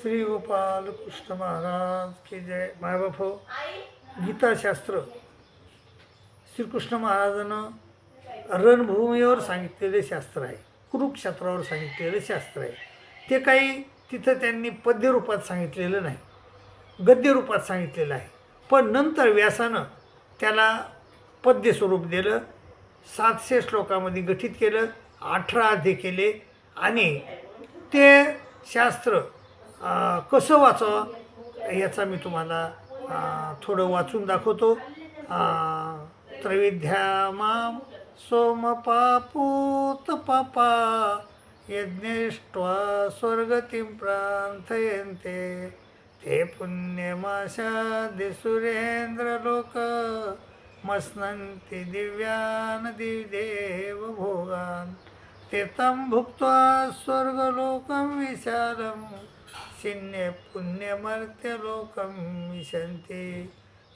श्री गोपाल कृष्ण महाराज की जय. मायबाप हो गीताशास्त्र. श्रीकृष्ण महाराजानं रणभूमीवर सांगितलेले शास्त्र आहे. कुरुक्षेत्रावर सांगितलेलं शास्त्र आहे. ते काही तिथं त्यांनी पद्यरूपात सांगितलेलं नाही. गद्यरूपात सांगितलेलं आहे. पण नंतर व्यासानं त्याला पद्य स्वरूप दिलं. सातशे श्लोकामध्ये गठीत केलं. अठरा अध्याय केले. आणि ते शास्त्र कसं वाचावं? याचा मी तुम्हाला थोडं वाचून दाखवतो. अं, त्रैविध्या माम सोमपापूत पापा यज्ञेष्ट्वा स्वर्गतिं प्रार्थयन्ते। ते पुण्यमाशाद्य सुरेन्द्रलोक मस्नन्ति दिव्यान् दिव्देव भोगान् तीर्थं भुक्त्वा स्वर्गलोकं विशालं शिन्ये पुण्यमर्त्यलोकं विशन्ति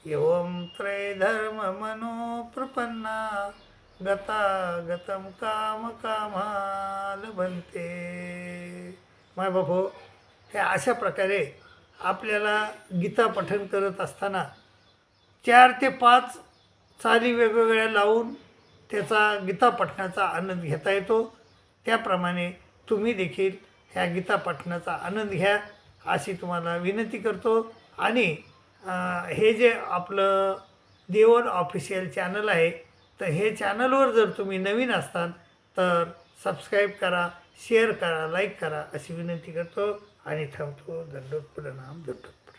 एवं त्रयधर्ममनोप्रपन्ना गता गतं कामकामा लभन्ते माय बापो हे अशा प्रकारे आपल्याला गीता पठन करत असताना चार ते पाच चाली वेगवेगळ्या लावून त्याचा गीता पठणाचा आनंद घेता येतो. त्याप्रमाणे तुम्ही देखील ह्या गीता पठणाचा आनंद घ्या अशी तुम्हाला विनंती करतो. आणि हे जे आपलं देवन ऑफिशियल चॅनल आहे तर हे चॅनलवर जर तुम्ही नवीन असताल तर सबस्क्राईब करा शेअर करा लाईक करा अशी विनंती करतो. आणि थांबतो दंडोत प्रणाम दंडोत